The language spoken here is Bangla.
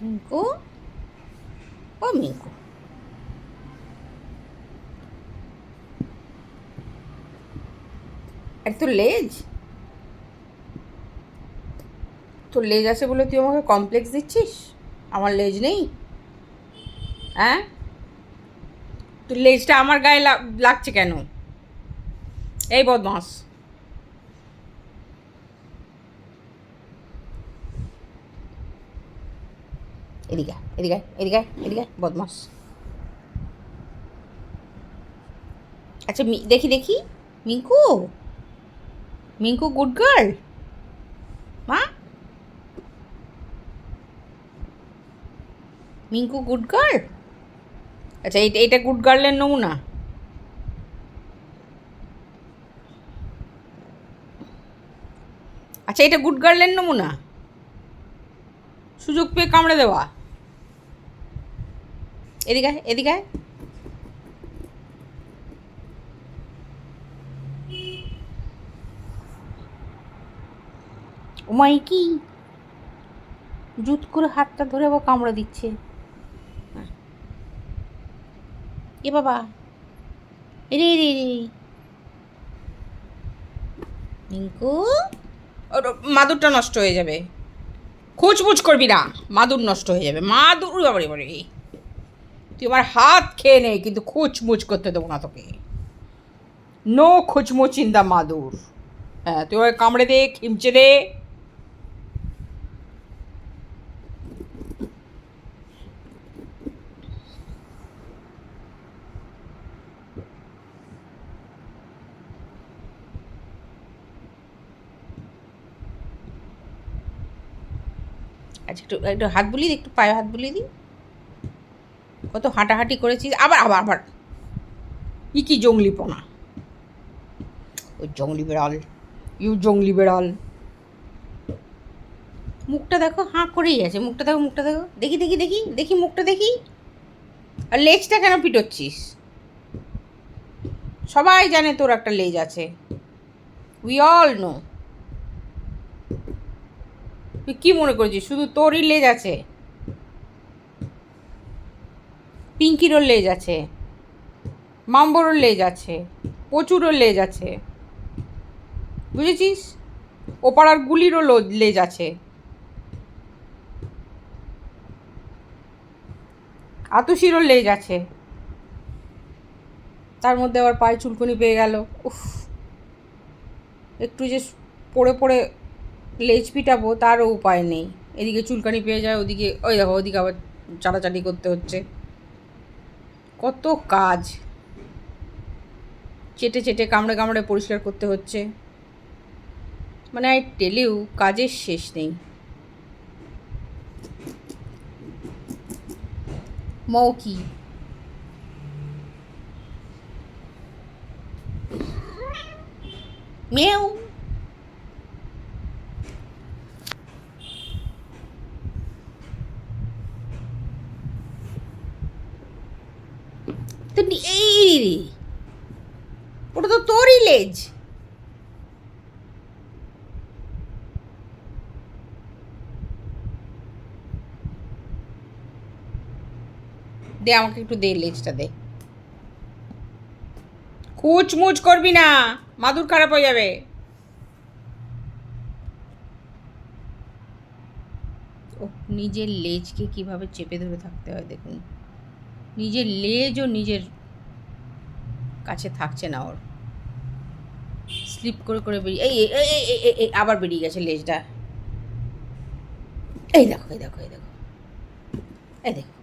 মিঙ্কু ও মিঙ্কু আর তোর লেজ তোর লেজ আছে বলে তুই আমাকে কমপ্লেক্স দিচ্ছিস আমার লেজ নেই হ্যাঁ তোর লেজটা আমার গায়ে লাগছে কেন এই বদমাস এদিকে এদিকে এদিকে এদিকে বদমাস। আচ্ছা দেখি দেখি। মিঙ্কু? মিঙ্কু গুড গার্ল মা? মিঙ্কু গুড গার্ল আচ্ছা এইটা এটা গুড গার্লের নমুনা। আচ্ছা এটা গুড গার্লের নমুনা। সুযোগ পেয়ে কামড়ে দেওয়া। এদিকে এদিকে। ওমাই কি? জুত করে হাতটা ধরে আবার কামড়া দিচ্ছে। এ বাবা। রে রে রে মিঙ্কু ওর মাদুরটা নষ্ট হয়ে যাবে। খুচমুচ করবি না, মাদুর নষ্ট হয়ে যাবে। মাদুর বাবারে বাবারে। তুই আমার হাত খেয়ে নে, কিন্তু খুচমুচ করতে দেবো না তোকে। নো খুচমুচ ইন দ্য মাদুর। হ্যাঁ তুই ওই কামড়ে দে, খিমচে দে। আচ্ছা একটু একটু হাত বুলিয়ে দিই একটু পায়ে হাত বুলিয়ে দিই কত হাঁটাহাঁটি করেছিস, আবার আবার আবার। ই কি জঙ্গলি পোনা ওই জঙ্গলি বেড়াল। ইউ জঙ্গলি বেড়াল। মুখটা দেখো, হাঁ করেই আছে। মুখটা দেখো মুখটা দেখো। দেখি দেখি দেখি দেখি মুখটা, দেখি। আর লেজটা কেন পিটোচ্ছিস? সবাই জানে তোর একটা লেজ আছে। উই অল নো তুই কী মনে করছিস? শুধু তোরই লেজ আছে? পিঙ্কিরও লেজ আছে মাম্বরও লেজ আছে প্রচুরও লেজ আছে, বুঝেছিস? ওপাড়ার গুলিরও লেজ আছে। আতুশিরও লেজ আছে। তার মধ্যে আবার পায়ে চুলকুনি পেয়ে গেল। উফ। একটু যে পড়ে পড়ে লেজ পিটাবো, তারও উপায় নেই। এদিকে চুলকানি পেয়ে যায়, ওদিকে ওই দেখো, ওদিকে আবার চাটাচাটি করতে হচ্ছে। কত কাজ। চেটে চেটে কামড়ে কামড়ে পরিষ্কার করতে হচ্ছে। মানে আই টেলেও কাজের শেষ নেই। মৌকি। মেউ। তো এই ওটা তো তোরই লেজ। দে, আমাকে একটু দে লেজটা দে। কুচমুচ করবি না, মাদুর খারাপ হয়ে যাবে। ও, নিজের লেজকে কীভাবে চেপে ধরে থাকতে হয় দেখুন। নিজের লেজ ও নিজের কাছে থাকছে না ওর। স্লিপ করে করে বেরিয়ে এই এই, আবার বেরিয়ে গেছে লেজটা। এই দেখো এই দেখো এই দেখো। এই দেখো।